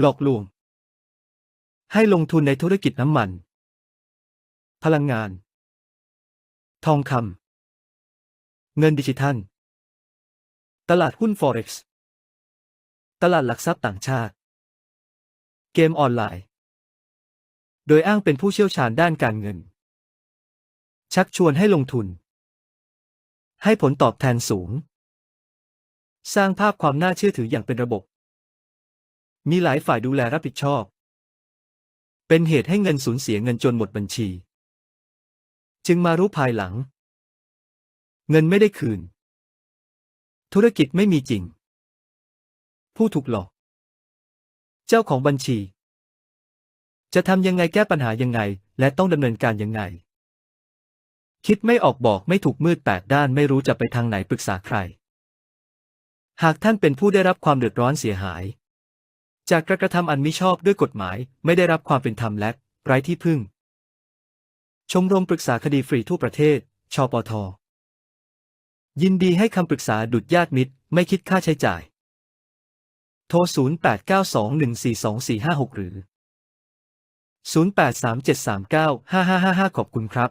หลอกลวง ให้ลงทุนในธุรกิจน้ำมัน พลังงาน ทองคำเงินดิจิทัล ตลาดหุ้น Forex ตลาดหลักทรัพย์ต่างชาติ เกมออนไลน์ โดยอ้างเป็นผู้เชี่ยวชาญด้านการเงิน ชักชวนให้ลงทุน ให้ผลตอบแทนสูง สร้างภาพความน่าเชื่อถืออย่างเป็นระบบ มีหลายฝ่ายดูแลรับผิดชอบ เป็นเหตุให้เงินสูญเสียเงินจนหมดบัญชี จึงมารู้ภายหลัง เงินไม่ได้คืน ธุรกิจไม่มีจริง ผู้ถูกหลอก เจ้าของบัญชี จะทำยังไงแก้ปัญหายังไง และต้องดำเนินการยังไง คิดไม่ออกบอกไม่ถูกมืดแปดด้านไม่รู้จะไปทางไหนปรึกษาใคร หากท่านเป็นผู้ได้รับความเดือดร้อนเสียหาย จากการกระทำอันมิชอบด้วยกฎหมายไม่ได้รับความเป็นธรรมและไร้ที่พึ่ง ชมรมปรึกษาคดีฟรีทั่วประเทศ ชปท ยินดีให้คำปรึกษาดุจญาติมิตร ไม่คิดค่าใช้จ่าย โทร 0892142456 หรือ 0837395555 ขอบคุณครับ